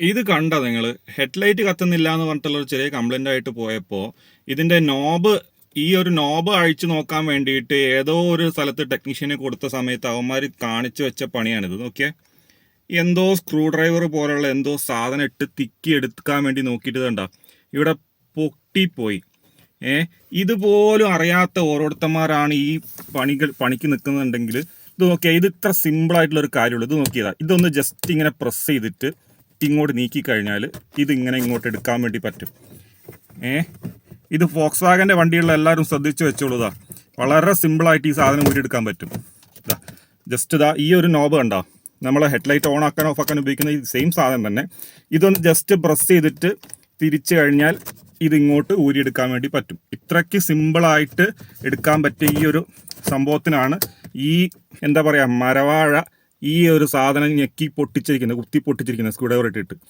ഇത് കണ്ട നിങ്ങൾ ഹെഡ്ലൈറ്റ് കത്തുന്നില്ല എന്ന് പറഞ്ഞിട്ടുള്ള ഒരു ചെറിയ കംപ്ലൈന്റ് ആയിട്ട് പോയപ്പോൾ ഇതിന്റെ നോബ് ഈ ഒരു നോബ് അഴിച്ചു നോക്കാൻ വേണ്ടിയിട്ട് ഏതോ ഒരു സ്ഥലത്ത് ടെക്നീഷ്യന് കൊടുത്ത സമയത്ത് അവന്മാർ കാണിച്ചു വെച്ച പണിയാണിത്. നോക്കിയേ. എന്തോ സ്ക്രൂ ഡ്രൈവർ പോലുള്ള എന്തോ സാധനം ഇട്ട് തിക്കി എടുക്കാൻ വേണ്ടി നോക്കിയിട്ട് കണ്ട? ഇവിടെ പൊട്ടിപ്പോയി. ഏ ഇതുപോലും അറിയാത്ത ഓരോരുത്തന്മാരാണ് ഈ പണികൾ പണിക്ക് നിൽക്കുന്നുണ്ടെങ്കിൽ ഇത് നോക്കിയാൽ ഇത് ഇത്ര ഒരു കാര്യമുള്ളൂ. ഇത് നോക്കിയതാ. ഇതൊന്ന് ജസ്റ്റ് ഇങ്ങനെ പ്രസ് ചെയ്തിട്ട് ഇങ്ങോട്ട് നീക്കി കഴിഞ്ഞാൽ ഇത് ഇങ്ങനെ ഇങ്ങോട്ട് എടുക്കാൻ വേണ്ടി പറ്റും. ഏ? ഇത് ഫോക്സ് വാഗന്റെ വണ്ടിയുള്ള എല്ലാവരും ശ്രദ്ധിച്ച് വെച്ചോളൂതാ വളരെ സിമ്പിളായിട്ട് ഈ സാധനം ഊരിയെടുക്കാൻ പറ്റും. ഇതാ ജസ്റ്റ് ഇതാ ഈ ഒരു നോബ് കണ്ടോ? നമ്മൾ ഹെഡ്ലൈറ്റ് ഓൺ ആക്കാൻ ഓഫ് ആക്കാൻ ഉപയോഗിക്കുന്ന ഈ സെയിം സാധനം തന്നെ. ഇതൊന്ന് ജസ്റ്റ് പ്രസ് ചെയ്തിട്ട് തിരിച്ചു കഴിഞ്ഞാൽ ഇതിങ്ങോട്ട് ഊരിയെടുക്കാൻ വേണ്ടി പറ്റും. ഇത്രയ്ക്ക് സിമ്പിളായിട്ട് എടുക്കാൻ പറ്റിയ ഈ ഒരു സംഭവത്തിനാണ് ഈ എന്താ പറയുക മരവാഴ ഈ ഒരു സാധനം ഞെക്കി പൊട്ടിച്ചിരിക്കുന്നത് കുത്തി പൊട്ടിച്ചിരിക്കുന്നത് സ്ക്രൂ ഡ്രൈവർ ഇട്ടിട്ട്.